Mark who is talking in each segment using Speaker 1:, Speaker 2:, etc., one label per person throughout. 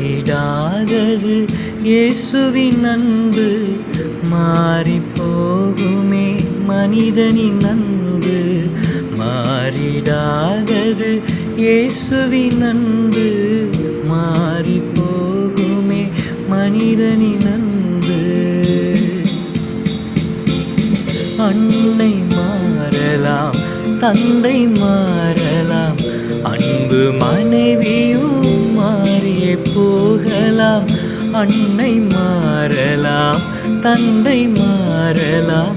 Speaker 1: மாறிடாதது இயேசுவின் அன்பு மாறி போகுமே மனிதனின் அன்பு. மாறிடாதது இயேசுவின் அன்பு மாறி போகுமே மனிதனின் அன்பு. அன்னை மாறலாம் தந்தை மாறலாம் அன்பு மனைவி போகலாம் அன்னை மாறலாம் தந்தை மாறலாம்.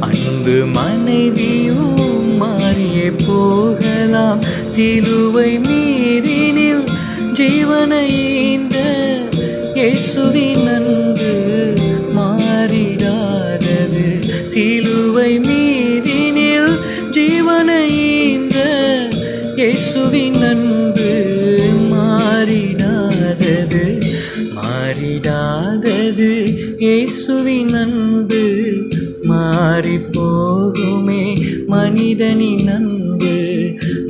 Speaker 1: அன்பு மனைவியோ மாறியே போகலாம். சிலுவை மீறினில் ஜீவனை ஈந்த இயேசுவின் அன்பு மாறிடாதது. சிலுவை மீறினில் ஜீவனை ஈந்த இயேசுவின் அன்பு இயேசுவின் அன்பு மாறி போகுமே மனிதனின் அன்பு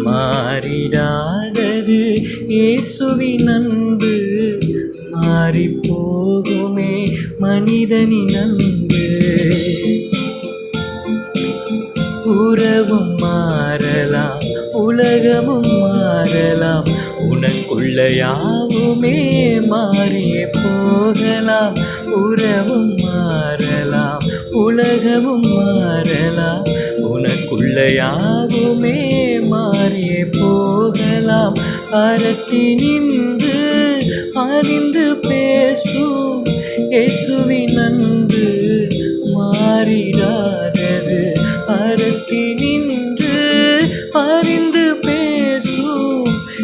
Speaker 1: மாறிடாதது. இயேசுவின் அன்பு மாறி போகுமே மனிதனின் அன்பு. உறவும் மாறலாம் உலகமும் மாறலாம். உனக்குள்ள யாவுமே மாறியே போகலாம். உறவும் மாறலாம். உலகமும் மாறலாம். உனக்குள்ள யாவுமே மாறியே போகலாம். அறத்தி நின்று அறிந்து பேசும். இயேசுவின் அன்பு மாறிடா.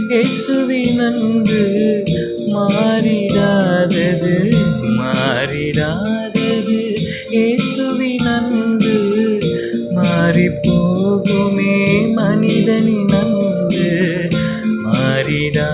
Speaker 1: பேசும் மாறிடாதது மாறிடாதது. இயேசுவின் மாறி போகுமே மனிதனின் மாறிடா